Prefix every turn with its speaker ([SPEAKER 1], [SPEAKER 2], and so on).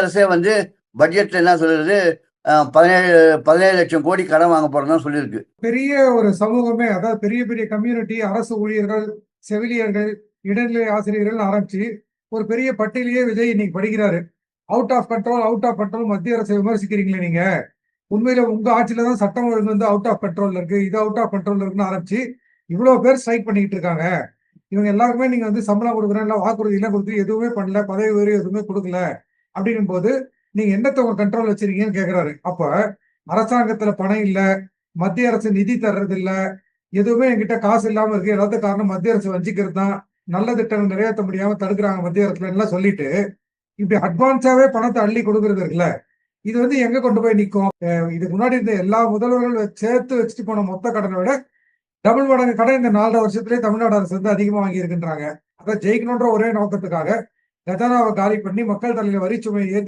[SPEAKER 1] அரசே வந்து பட்ஜெட்ல என்ன சொல்றது? பதினேழு பதினேழு லட்சம் கோடி கடன் வாங்க போறோம்னு சொல்லியிருக்கு.
[SPEAKER 2] பெரிய ஒரு சமூகமே அதாவது பெரிய பெரிய கம்யூனிட்டி அரசு ஊழியர்கள் செவிலியர்கள் இடைநிலை ஆசிரியர்கள் ஆரம்பிச்சு ஒரு பெரிய பட்டியலையே விஜய் இன்னைக்கு படிக்கிறாரு. Out of control out of control மத்திய அரசை விமர்சிக்கிறீங்களே நீங்க? உண்மையில உங்க ஆட்சியில தான் சட்டம் ஒழுங்கு வந்து அவுட் ஆஃப் கண்ட்ரோல்ல இருக்கு. இது அவுட் ஆஃப் கண்ட்ரோல் இருக்குன்னு ஆரம்பிச்சு இவ்வளவு பேர் ஸ்ட்ரைக் பண்ணிக்கிட்டு இருக்காங்க. இவங்க எல்லாருக்குமே நீங்க வந்து சம்பளம் கொடுக்குறேன் இல்ல வாக்குறுதி எல்லாம் கொடுத்து எதுவுமே பண்ணல பதவி உயர்வு எதுவுமே கொடுக்கல. அப்படிங்கும் போது நீங்க என்னத்த உங்க கண்ட்ரோல் வச்சிருக்கீங்கன்னு கேக்குறாரு. அப்ப அரசாங்கத்துல பணம் இல்ல மத்திய அரசு நிதி தர்றது இல்ல எதுவுமே என்கிட்ட காசு இல்லாம இருக்கு. எல்லாத்துக்கும் காரணம் மத்திய அரசு வஞ்சிக்கிறது தான். நல்ல திட்டங்கள் நிறைவேற்ற முடியாம தடுக்கிறாங்க மத்திய அரசுல எல்லாம் சொல்லிட்டு இப்படி அட்வான்ஸாவே பணத்தை அள்ளி கொடுக்கறது இருக்குல்ல. இது வந்து எங்க கொண்டு போய் நிற்கும் இதுக்கு முன்னாடி இருந்த எல்லா முதல்வர்கள் சேர்த்து வச்சுட்டு போன மொத்த கடனை விட டபுள் மடங்கு கடன் இந்த நாலரை வருஷத்துலேயே தமிழ்நாடு அரசு வந்து அதிகமாக வாங்கி இருக்குன்றாங்க அதான் ஜெயிக்கணுன்ற ஒரே நோக்கத்துக்காக கஜானாவை காலி பண்ணி மக்கள் தலையில வரிச்சுமையை ஏற்றி